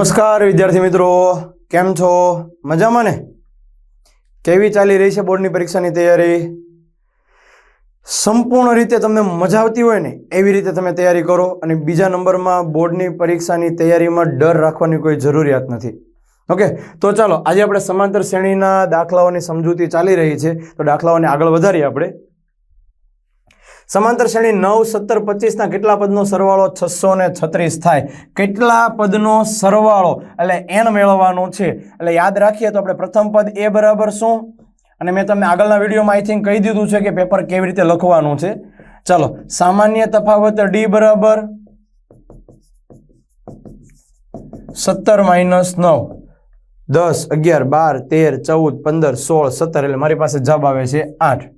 નમસ્કાર, વિદ્યાર્થી મિત્રો. કેમ છો? મજામાં ને? કેવી ચાલી રહી છે બોર્ડની પરીક્ષાની તૈયારી? સંપૂર્ણ રીતે તમને મજા આવતી હોય ને, એવી રીતે તમે તૈયારી કરો અને બીજા નંબરમાં બોર્ડની પરીક્ષાની તૈયારીમાં ડર રાખવાની કોઈ જરૂરિયાત નથી. ઓકે, તો ચાલો, આજે આપણે સમાંતર શ્રેણીના દાખલાઓની સમજૂતી ચાલી રહી છે. તો દાખલાઓને આગળ વધારીએ આપણે. સમાંતર શ્રેણી નવ, સત્તર, પચીસના કેટલા પદનો સરવાળો છસો ને છત્રીસ થાય? કેટલા પદનો સરવાળો? એટલે એન મેળવવાનો છે. એટલે યાદ રાખીએ તો આપણે પ્રથમ પદ એ બરાબર શું? અને મેં તમને આગળના વિડીયોમાં આઈ થિંક કહી દીધું છે કે પેપર કેવી રીતે લખવાનું છે. ચાલો, સામાન્ય તફાવત ડી બરાબર સત્તર માઇનસ નવ. દસ, અગિયાર, બાર, તેર, ચૌદ, પંદર, સોળ, સત્તર, એટલે મારી પાસે જવાબ આવે છે આઠ.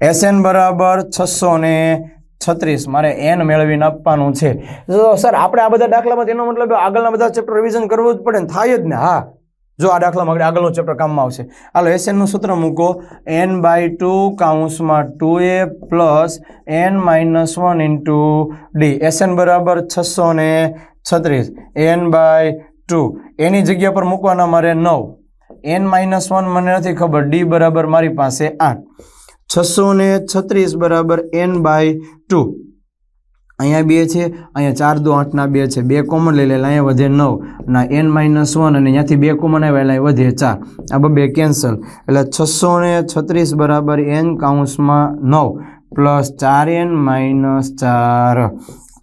એસએન બરાબર છસો ને છત્રીસ. મારે એન મેળવીને આપવાનું છે. તો સર, આપણે આ બધા દાખલામાં તેનો મતલબ આગળના બધા ચેપ્ટર રિવિઝન કરવું જ પડે ને, થાય જ ને, હા. જો આ દાખલામાં આપણે આગળનું ચેપ્ટર કામમાં આવશે. હાલો, એસએનનું સૂત્ર મૂકો. N by two કાઉન્સમાં two A plus N minus one into D. S N બરાબર છસો ને છત્રીસ. N by two. એની જગ્યા પર મૂકવાના મારે નવ. એન માઇનસ વન મને નથી ખબર. ડી બરાબર મારી પાસે આઠ. છસો ને છત્રીસ બરાબર એન બાય ટુ અહીંયા બે છે, અહીંયા ચાર દો આઠના બે છે. બે કોમન લઈ લેલા, અહીંયા વધે નવ. ના એન માઇનસ વન અને અહીંયાથી બે કોમન આવ્યા એટલે વધે ચાર. આ બે કેન્સલ એટલે છસો ને છત્રીસ બરાબર એન કાઉન્સમાં નવ. પ્લસ ચાર એન માઇનસ ચાર.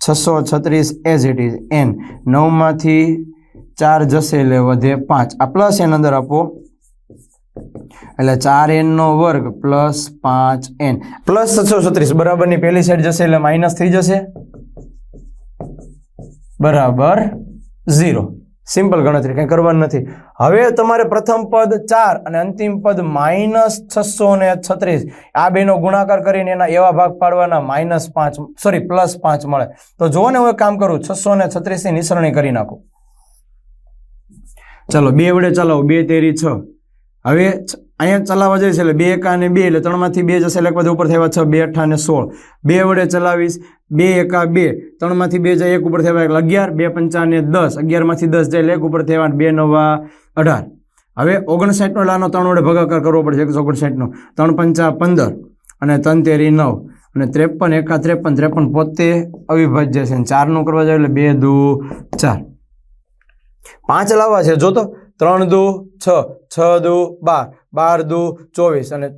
છસો છત્રીસ એઝ ઇટ ઇઝ એન નવમાંથી ચાર જશે એટલે વધે પાંચ. આ પ્લસ એન અંદર આપો. એટલે ચાર એન નો વર્ગ પ્લસ પાંચ એન પ્લસ છસો છત્રીસ. બરાબરની પહેલી સાઈડ જશે એટલે માઇનસ થઈ જશે. બરાબર ઝીરો સિમ્પલ ગણતરી, કંઈ કરવાનું નથી. હવે તમારે પ્રથમ પદ ચાર અને અંતિમ પદ માઇનસ છસો ને છત્રીસ. આ બેનો ગુણાકાર કરીને એના એવા ભાગ પાડવાના માઇનસ પાંચ સોરી પ્લસ પાંચ મળે. તો જુઓ ને હું એક કામ કરું, છસો ને છત્રીસની નિસરણી કરી નાખું. ચાલો, બે વડે ચલાવો, બે તેરી છ. હવે અહીંયા ચલાવવા જઈશ એટલે બે એકા અને બે, એટલે ત્રણમાંથી બે જશે એટલે એક ઉપર થયા છ, બે અઠા અને સોળ. બે વડે ચલાવીશ, બે એકા બે, ત્રણમાંથી બે જાય એક ઉપર થયા એટલે અગિયાર, બે પંચા અને દસ. અગિયારમાંથી દસ જાય એટલે એક ઉપર થયા બે નવા અઢાર. હવે ઓગણસાઠનો લાનો ત્રણ વડે ભાગાકાર કરવો પડશે, એકસો ઓગણસાઠનો. ત્રણ પંચા પંદર અને ત્રણ તેરી નવ. અને ત્રેપન, એકા ત્રેપન ત્રેપન પોતે અવિભાજ્ય છે. ચારનું કરવા જાય એટલે બે દુ ચાર. પાંચ લાવવા છે, જો તો ત્રણ દુ છ છ દુ બાર બાર દુ ચોવીસ અને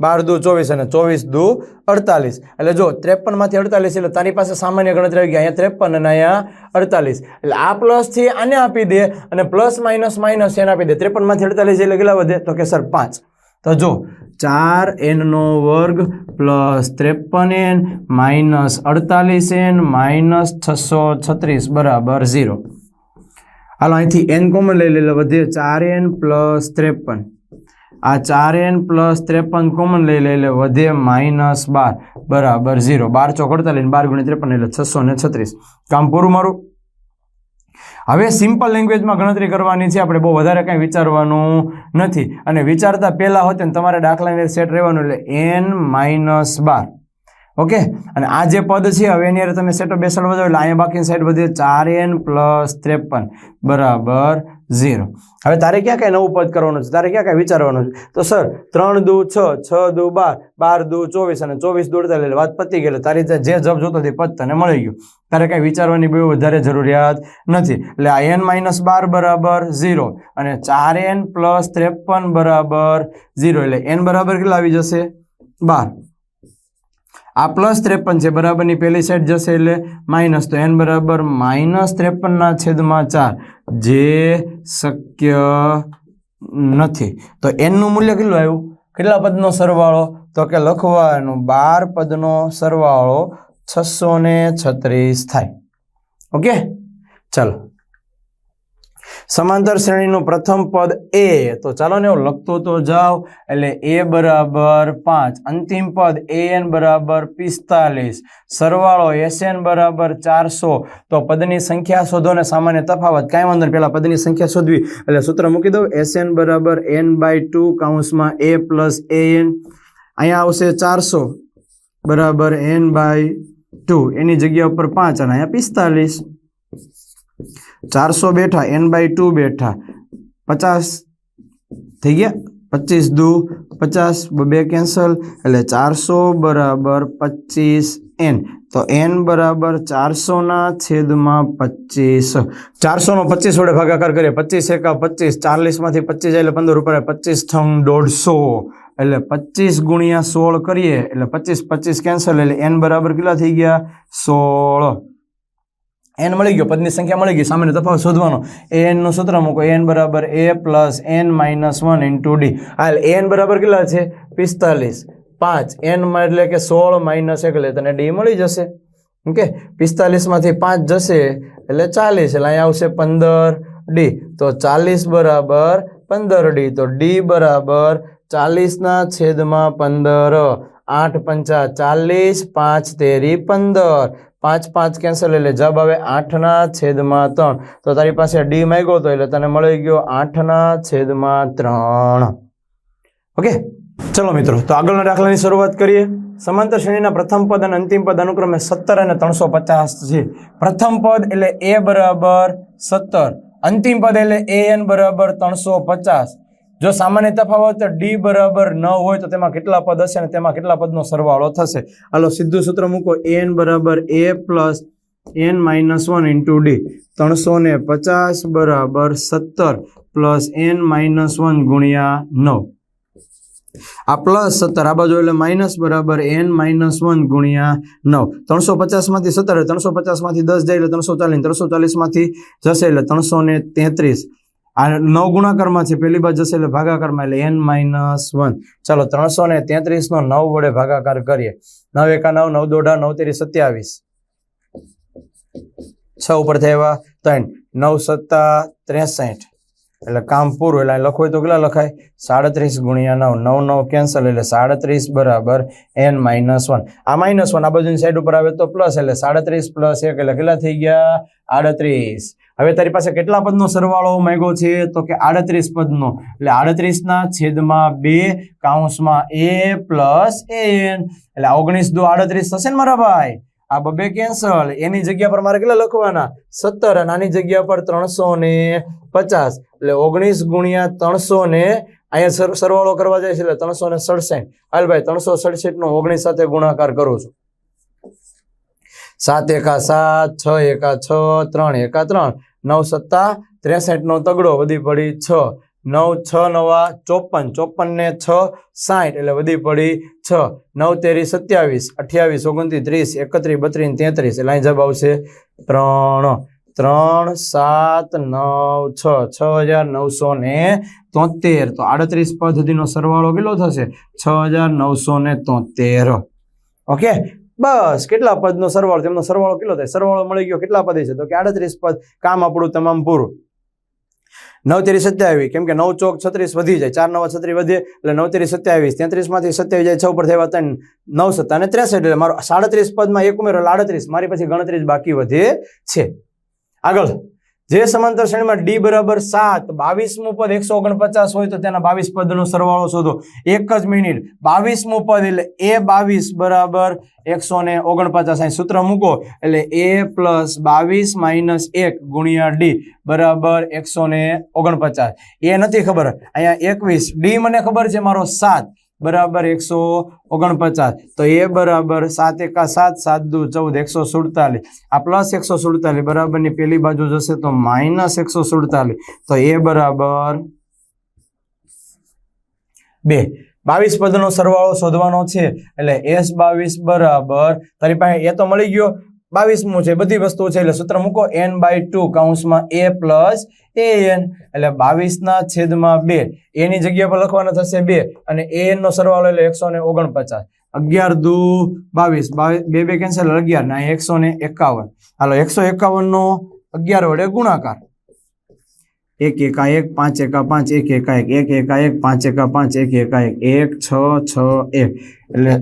બાર દુ ચોવીસ અને ચોવીસ દુ અડતાલીસ. એટલે જો ત્રેપનમાંથી અડતાલીસ એટલે તારી પાસે સામાન્ય ગણતરી આવી ગઈ. અહીંયા ત્રેપન અને અહીંયા અડતાલીસ. એટલે આ પ્લસથી આને આપી દે અને પ્લસ માઇનસ માઇનસ એને આપી દે. ત્રેપનમાંથી અડતાલીસ એટલે કેટલા વધે? તો કે સર પાંચ. તો જો ચાર એનનો વર્ગ પ્લસ ત્રેપન એન માઇનસ અડતાલીસ એન માઇનસ છસો છત્રીસ બરાબર ઝીરો. હાલો, અહીંથી એન કોમન લઈ લે વધે ચાર એન પ્લસ ત્રેપન. આ ચાર એન પ્લસ ત્રેપન કોમન લઈ લે વધે માઇનસ બાર. બરાબર ઝીરો બાર ચોકડતાલીસ બાર ગુણ્યા ત્રેપન એટલે છસો ને છત્રીસ. કામ પૂરું મારું? હવે સિમ્પલ લેંગ્વેજમાં ગણતરી કરવાની છે. આપણે બહુ વધારે કંઈ વિચારવાનું નથી. અને વિચારતા પહેલાં હોતે ને તમારે દાખલાની સેટ રહેવાનું એટલે એન માઇનસ બાર. ઓકે અને આ જે પદ છે, હવે એની હારે તમે સેટો બેસાડ વધો એટલે અહીંયા બાકીની સાઈડ બધી ચાર એન પ્લસ ત્રેપન બરાબર ઝીરો હવે તારે ક્યાં કાંઈ નવું પદ કરવાનું છે? તારે ક્યાં કાંઈ વિચારવાનું છે? તો સર ત્રણ દુ છ છ દુ બાર બાર દુ ચોવીસ અને ચોવીસ દોડતા એટલે વાત પતી ગયેલી. તારી જે જબ જોતો તે પદ તને મળી ગયું. તારે કાંઈ વિચારવાની બહુ વધારે જરૂરિયાત નથી. એટલે આ એન માઇનસ બાર બરાબર ઝીરો અને ચાર એન પ્લસ ત્રેપન બરાબર ઝીરો એટલે એન બરાબર કેટલા આવી જશે? બાર. આ પ્લસ ત્રેપન છે. બરાબરની પહેલી સાઈડ જશે એટલે માઇનસ. તો એન બરાબર માઇનસ ત્રેપનના છેદમાં ચાર. જે શક્ય નથી. તો એનનું મૂલ્ય કેટલું આવ્યું? કેટલા પદનો સરવાળો? તો કે લખવાનું બાર પદનો સરવાળો છસો છત્રીસ થાય. ઓકે? ચાલો. સમાંતર શ્રેણીનું પ્રથમ પદ એ. તો ચાલો ને હું લખતો તો જાઓ. એટલે એ બરાબર પાંચ. અંતિમ પદ એ એન બરાબર પિસ્તાલીસ. સરવાળો એસ એન બરાબર ચારસો. તો પદની સંખ્યા શોધો ને સામાન્ય તફાવત. કાંઈ વાંધો પહેલાં પદની સંખ્યા શોધવી. એટલે સૂત્ર મૂકી દઉં. એસ એન બરાબર એન બાય ટુ કાઉન્સમાં એ પ્લસ એ એન. અહીંયા આવશે ચારસો. બરાબર એન બાય ટુ. એની જગ્યા ઉપર પાંચ. અને અહીંયા પિસ્તાલીસ. ચારસો બેઠા એન બાય ટુ બેઠા પચાસ થઈ ગયા પચીસ દુ પચાસ બે કેન્સલ એટલે ચારસો બરાબર પચીસ એન તો એન બરાબર ચારસોના છેદમાં પચીસ ચારસોનો પચીસ વડે ભાગાકાર કરીએ પચીસ એકા પચીસ ચાલીસમાંથી પચીસ જાય એટલે પંદર ઉપર પચીસ થંગ દોઢસો એટલે પચીસ ગુણ્યા સોળ કરીએ, એટલે પચીસ પચીસ કેન્સલ એટલે એન બરાબર કેટલા થઈ ગયા? સોળ. એન મળી ગયો. પદની સંખ્યા મળી ગઈ. સામાન્ય તફાવત શોધવાનો. એનનું સૂત્ર મૂકો. એન બરાબર A plus N minus one into D હાલ એન બરાબર કેટલા છે? પિસ્તાલીસ. પાંચ. એનમાં એટલે કે સોળ માઇનસ એક એટલે તને ડી મળી જશે. ઓકે? પિસ્તાલીસમાંથી પાંચ જશે એટલે ચાલીસ. એટલે અહીંયા આવશે પંદર ડી તો ચાલીસ બરાબર પંદર ડી તો ડી બરાબર ચાલીસના છેદમાં પંદર. આઠ પંચા ચાલીસ, પાંચ તેરી પંદર. પાંચ પાંચ કેન્સલ એટલે જવાબ આવે આઠના છેદમાં ત્રણ. તો તારી પાસે ડી માંગ્યો હતો એટલે તને મળી ગયો આઠના છેદમાં ત્રણ. ઓકે? ચલો મિત્રો, તો આગળના દાખલાની શરૂઆત કરીએ. સમાંતર શ્રેણીના પ્રથમ પદ અને અંતિમ પદ અનુક્રમે સત્તર અને ત્રણસો પચાસ છે. પ્રથમ પદ એટલે એ બરાબર સત્તર. અંતિમ પદ એટલે એ એન બરાબર ત્રણસો પચાસ. જો સામાન્ય તફાવત ડી બરાબર ન હોય તો તેમાં કેટલા પદ હશે અને તેમાં કેટલા પદનો સરવાળો થશે? હાલો, સીધું સૂત્ર મૂકો. એન બરાબર A plus N minus one into D. ત્રણસો ને પચાસ બરાબર સત્તર પ્લસ એન માઇનસ વન ગુણ્યા નવ. આ પ્લસ સત્તર, આ બાજુ એટલે માઇનસ બરાબર એન માઇનસ વન ગુણ્યા નવ. ત્રણસો પચાસમાંથી સત્તર, ત્રણસો પચાસમાંથી દસ જાય એટલે ત્રણસો ચાલીસ, ત્રણસો ચાલીસમાંથી જશે એટલે ત્રણસો ને તેત્રીસ. આ નવ ગુણાકારમાં છે. પહેલી બાજુ જશે એટલે ભાગાકારમાં એટલે એન માઇનસ વન. ચાલો, ત્રણસો ને તેત્રીસનો નવ વડે ભાગાકાર કરીએ. નવ એકા નવ નવ દોઢા, નવ તેરી સત્યાવીસ. છ ઉપર થયા ત્રણ. નવ સત્તા ત્રેસઠ. એટલે કામ પૂરું, એટલે લખવું તો કેટલા લખાય? સાડત્રીસ ગુણ્યા નવ નવ નવ કેન્સલ એટલે સાડત્રીસ બરાબર એન માઇનસ વન આ માઇનસ વન આ બાજુની સાઈડ ઉપર આવે તો પ્લસ એટલે સાડત્રીસ પ્લસ એક, એટલે કેટલા થઈ ગયા? આડત્રીસ. હવે તારી પાસે કેટલા પદનો સરવાળો માંગ્યો છે? તો કે આડત્રીસ પદનો. એટલે આડત્રીસના છેદમાં બે કાઉન્સમાં એ પ્લસ એન એટલે ઓગણીસ દો આડત્રીસ થશે ને મારા ભાઈ? આ બબે કેન્સલ એની જગ્યા પર મારે કેટલા લખવાના? સત્તર અને આની જગ્યા પર ત્રણસો ને પચાસ. એટલે ઓગણીસ ગુણ્યા ત્રણસો ને અહીંયા સરવાળો કરવા જાય છે એટલે ત્રણસો ને સડસઠ. હાલ ભાઈ, ત્રણસો સડસઠ નો ઓગણીસ સાથે ગુણાકાર કરું છું. સાત એકા સાત, છ એકા છ, ત્રણ એકા ત્રણ. નવ સત્તા, ત્રેસઠ નો તગડો વધી પડી છ. નવ, છ, નવા, ચોપન. ચોપન ને છ, સાઠ. એટલે વધી પડી છ. નવ, તેરી, સત્યાવીસ. અઠ્યાવીસ, ઓગણત્રીસ ત્રીસ એકત્રીસ, બત્રીસ, તેત્રીસ. એટલે અહીં જવાબ આવશે ત્રણ. ત્રણ, સાત, નવ, છ. છ હજાર નવસો ને તોતેર. તો આડત્રીસ પદ સુધીનો સરવાળો કેટલો થશે? છ હજાર નવસો ને તોતેર. ઓકે? બસ. કેટલા પદનો સરવાળો? તેમનો સરવાળો કેટલો થાય? સરવાળો મળી ગયો કેટલા પદ છે? તો કે આડત્રીસ પદ. કામ આપણું તમામ પૂરું. નવ તેરી સત્યાવીસ, કેમ કે નવ ચોક છત્રીસ વધી જાય, ચાર નવા છત્રીસ વધે એટલે નવ તેરી સત્યાવીસ, તેત્રીસમાંથી સત્યાવીસ જાય, છ ઉપર થયા ત્રણ, નવ સત્તા અને ત્રેસઠ, એટલે મારો સાડત્રીસ પદમાં એક ઉમેરો, એટલે આડત્રીસ, મારી પછી ગણતરી બાકી વધે છે. આગળ. જે સમાંતર શ્રેણીમાં ડી બરાબર સાત, બાવીસમું પદ એકસો ઓગણપચાસ હોય તો તેના બાવીસ પદનો સરવાળો શોધો. એક જ મિનિટ. બાવીસમું પદ એટલે એ બાવીસ બરાબર એકસો ને ઓગણપચાસ. અહીં સૂત્ર મૂકો. એટલે એ પ્લસ બાવીસ માઇનસ એક ગુણ્યા ડી બરાબર એકસો ને ઓગણપચાસ. એ નથી ખબર. અહીંયા એકવીસ. ડી મને ખબર છે મારો સાત. બરાબર એકસો ઓગણપચાસ. તો એ બરાબર સાત એકા સાત સાત દુ ચૌદ, એકસો સુડતાલીસ. આ પ્લસ એકસો સુડતાલીસ બરાબરની પેલી બાજુ જશે તો માઇનસ એકસો સુડતાલીસ. તો એ બરાબર બે. બાવીસ પદનો સરવાળો શોધવાનો છે. એટલે એસ બાવીસ બરાબર. તારી પાસે એ તો મળી ગયો. બાવીસમું છે, બધી વસ્તુ છે, એટલે સૂત્ર મૂકો એન બાય ટુ કાઉન્સમાં એ પ્લસ એ એન એટલે બાવીસના છેદમાં બે. એની જગ્યા પર લખવાના થશે બે, અને એ એનનો સરવાળો એટલે એકસો ને ઓગણપચાસ. અગિયાર દુ બાવીસ બે બે કેન્સલ અગિયાર, ના એકસો ને એકાવન. હાલો, એકસો એકાવન નો અગિયાર વડે ગુણાકાર. એક, એકા એક, પાંચ, એકા પાંચ, એક, એકા એક એક, એકા એક, પાંચ, એકા પાંચ, એક, એકા એક એક, છ છ, એક. એટલે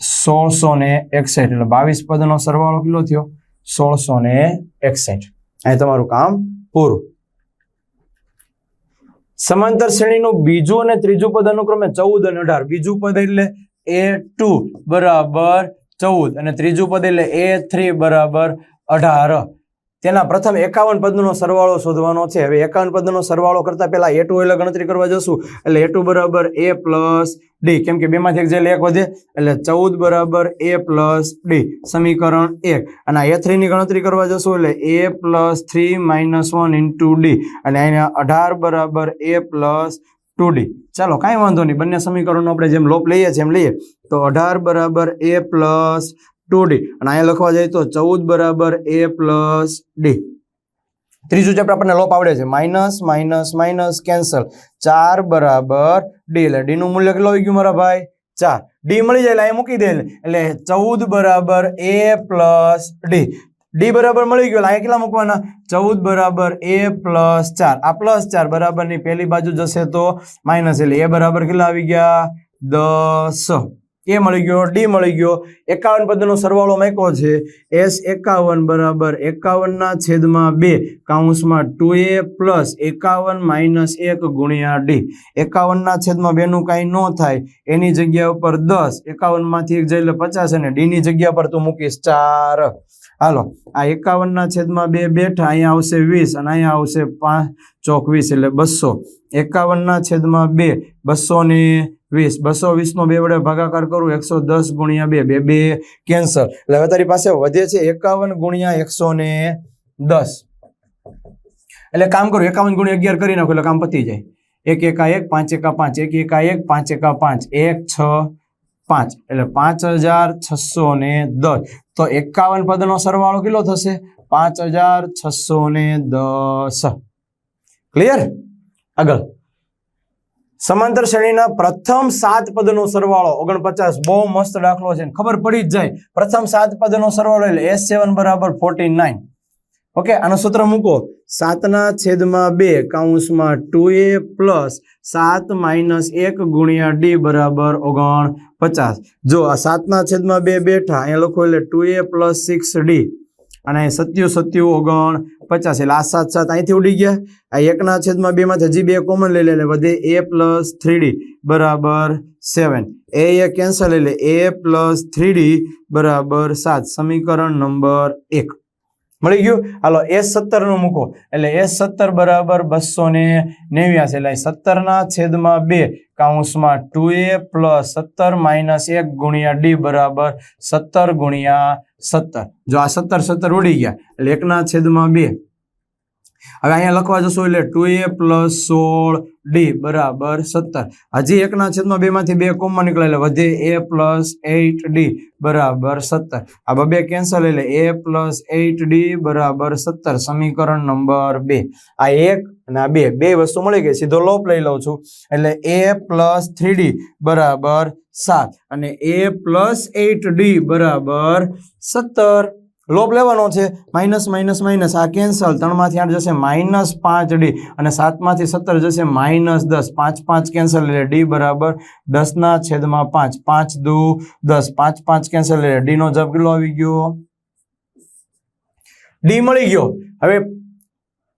સોળસો ને એકસઠ એટલે બાવીસ પદનો સરવાળો કેટલો થયો? સોળસો ને એકસઠ. અહીં તમારું કામ પૂરું. સમાંતર શ્રેણીનું બીજું અને ત્રીજું પદ અનુક્રમે ચૌદ અને અઢાર. બીજું પદ એટલે એ ટુ બરાબર ચૌદ અને ત્રીજું પદ એટલે એ થ્રી બરાબર અઢાર. તેના પ્રથમ એકાવન પદનો સરવાળો શોધવાનો છે. હવે એકાવન પદનો સરવાળો કરતા પહેલા એ એટલે ગણતરી કરવા જશું. એટલે એ ટુ બરાબર એ પ્લસ ડી કેમ કે બેમાંથી એક જે એક વધે, એટલે ચૌદ બરાબર એ પ્લસ ડી સમીકરણ એક. અને એ થ્રીની ગણતરી કરવા જશું, એટલે A plus three minus one into D અને અહીંયા અઢાર બરાબર એ પ્લસ ટુ ડી ચાલો, કાંઈ વાંધો નહીં. બંને સમીકરણો આપણે જેમ લોપ લઈએ એમ લઈએ. તો અઢાર બરાબર એ પ્લસ ટુ ડી. અને અહીંયા લખવા જઈએ તો ચૌદ બરાબર એ પ્લસ ડી. ત્રીજું ચેપ્ટર આપણને લોપ આવડે છે. Minus minus minus, cancel. ચાર બરાબર ડી. એટલે ડીનું મૂલ્ય કેટલું આવી ગયું મારા ભાઈ? ચાર. ડી મળી જાય એટલે અહીંયા મૂકી દે. એટલે ચૌદ બરાબર એ પ્લસ ડી. ડી બરાબર મળી ગયું. અહીંયા કેટલા મૂકવાના? ચૌદ બરાબર એ પ્લસ ચાર. આ પ્લસ ચાર બરાબરની પહેલી બાજુ જશે તો માઇનસ. એટલે એ બરાબર કેટલા આવી ગયા? દસ. એ મળી ગયો, ડી મળી ગયો, એકાવન પદનો સરવાળો મેકો છે, એસ એકાવન બરાબર એકાવનના છેદમાં બે, કાઉન્સમાં ટુ એ પ્લસ એકાવન માઇનસ એક ગુણ્યા ડી. એકાવનના છેદમાં બેનું કાંઈ ન થાય, એની જગ્યા ઉપર દસ એકાવનમાંથી એક જઈ લે પચાસ અને ડીની જગ્યા પર તું મૂકીશ ચાર. હાલો, આ એકાવનના છેદમાં બે બેઠા, અહીંયા આવશે વીસ અને અહીંયા આવશે પાંચ ચોક વીસ એટલે બસો. એકાવનના છેદમાં બે, બસો ને વીસ, બસો વીસનો બે વડે ભાગાકાર કરું, એકસો દસ ગુણ્યા બે બે બે કેન્સર એટલે હવે તારી પાસે વધે છે એકાવન ગુણ્યા એકસો ને દસ. એટલે કામ કરું, એકાવન ગુણ્યા અગિયાર કરી નાખો, એટલે કામ પતી જાય. એક, એકા એક, પાંચ, એકા પાંચ, એક, એકા એક, પાંચ, એકા પાંચ, એક, છ, પાંચ. એટલે પાંચ હજાર છસો ને દસ. તો એકાવન પદનો સરવાળો કેટલો થશે? પાંચ હજાર છસો ને દસ. ક્લિયર આગળ. સમાંતર શ્રેણીના પ્રથમ સાત પદનો સરવાળો, ઓગણપચાસ, બહુ મસ્ત દાખલો છે ખબર પડી જ જાય. પ્રથમ સાત પદનો સરવાળો એટલે એસ સેવન બરાબર ફોર્ટી નાઇન ઓકે, આનો સૂત્ર મૂકો. સાતના છેદમાં બે કાઉન્સમાં ટુ એ પ્લસ સાત માઇનસ એક ગુણ્યા ડી બરાબર ઓગણ પચાસ જો આ સાતના છેદમાં બે બેઠા, અહીંયા લખો એટલે two A plus six D અને સત્યુ સત્યુ ઓગણ પચાસ એટલે આ સાત સાત અહીંથી ઉડી ગયા. આ એકના છેદમાં બેમાં હજી બે કોમન લઈ લે એટલે વધે એ પ્લસ થ્રીડી બરાબર સેવન એ એ કેન્સલ એટલે એ પ્લસ થ્રીડી બરાબર સાત. સમીકરણ નંબર એક. મળી ગયું? હાલો એસ સત્તરનું મૂકો. એટલે એસ સત્તર બરાબર બસો ને નેવ્યાસી. એટલે સત્તર ના છેદમાં બે કાઉન્સમાં ટુ એ પ્લસ સત્તર માઇનસ એક ગુણ્યા ડી બરાબર સત્તર ગુણ્યા સત્તર. જો આ સત્તર સત્તર ઉડી ગયા, એટલે એકના છેદમાં બે. હવે અહીંયા લખવા જશો એટલે ટુ એ પ્લસ સોળ ડી બરાબર સત્તર. હજી એકના છેદમાં બેમાંથી બે કોમમાં નીકળે એટલે વધે એ પ્લસ એઇટ ડી બરાબર સત્તર. આ બબે કેન્સલ એટલે એ પ્લસ એઇટ ડી બરાબર સત્તર. સમીકરણ નંબર બે. આ એક અને આ બે બે વસ્તુ મળી ગઈ. સીધો લોપ લઈ લઉં છું. એટલે એ પ્લસ થ્રી ડી બરાબર સાત. અને એ પ્લસ એઇટ ડી બરાબર સત્તર. લોપ લેવાનો છે. Minus minus minus. આ કેન્સલ. ત્રણમાંથી આઠ જશે માઇનસ પાંચ ડી. અને સાતમાંથી સત્તર જશે માઇનસ દસ. પાંચ પાંચ કેન્સલ એટલે ડી બરાબર દસના છેદમાં પાંચ. પાંચ દુ દસ. પાંચ પાંચ કેન્સલ એટલે ડીનો જવાબ કેટલો આવી ગયો? ડી મળી ગયો. હવે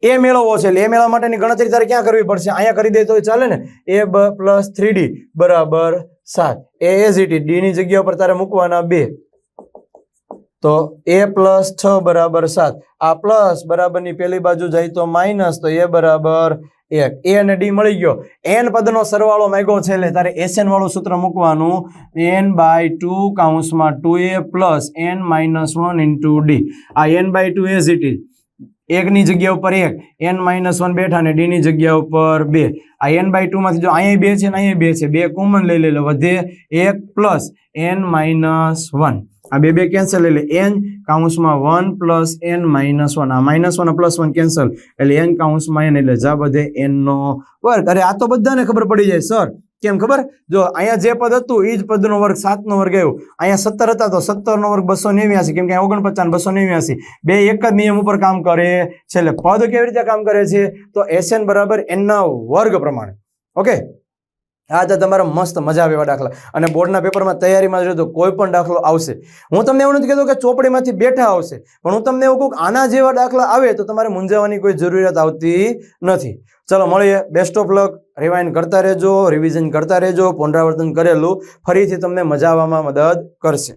એ મેળવવો છે એટલે એ મેળવવા માટેની ગણતરી તારે ક્યાં કરવી પડશે? અહીંયા કરી દે તો ચાલે ને? એ પ્લસ થ્રી ડી બરાબર સાત. એ એઝ ઇટી ડીની જગ્યા પર તારે મૂકવાના બે. તો એ પ્લસ છ બરાબર સાત. આ પ્લસ બરાબરની પેલી બાજુ જાય તો માઇનસ, તો એ બરાબર એક. એ અને ડી મળી ગયો. એન પદનો સરવાળો માગ્યો છે એટલે તારે એસએન વાળું સૂત્ર મૂકવાનું. N by two કાઉન્સમાં two A plus N minus one into D. આ N by two as it is. એકની જગ્યા ઉપર એક, એન માઇનસ વન બેઠા ને ડીની જગ્યા ઉપર બે. આ એન બાય ટુમાંથી જો અહીંયા બે છે ને અહીંયા બે છે, બે કોમન લઈ લે વધે એક પ્લસ એન માઇનસ વન. આ બે બે કેન્સલ એટલે N કાઉન્સમાં one plus N minus one આ minus one plus one cancel એટલે એન કાઉન્સમાં એન એટલે જા બધે એનનો વર્ગ. અરે આ તો બધાને ખબર પડી જાય સર કેમ ખબર? જો અહીંયા જે પદ હતું એ જ પદનો વર્ગ સાતનો વર્ગ આવ્યો. અહીંયા સત્તર હતા તો સત્તરનો વર્ગ બસો નેવ્યાસી. કેમ કે ઓગણપચાસ બસો નેવ્યાસી. બે એક જ નિયમ ઉપર કામ કરે છે. એટલે પદ કેવી રીતે કામ કરે છે? તો એસએન બરાબર એનના વર્ગ પ્રમાણે. ઓકે આ તો તમારા મસ્ત મજા આવે એવા દાખલા. અને બોર્ડના પેપરમાં તૈયારીમાં જો તો કોઈ પણ દાખલો આવશે. હું તમને એવું નથી કહેતો કે ચોપડીમાંથી બેઠા આવશે, પણ હું તમને એવું કહું આના જેવા દાખલા આવે તો તમારે મૂંઝાવાની કોઈ જરૂરિયાત આવતી નથી. ચલો, મળીએ. બેસ્ટ ઓફ લક રિવાઇન્ડ કરતા રહેજો રિવિઝન કરતા રહેજો, પુનરાવર્તન કરેલું. ફરીથી તમને મજા આવવામાં મદદ કરશે.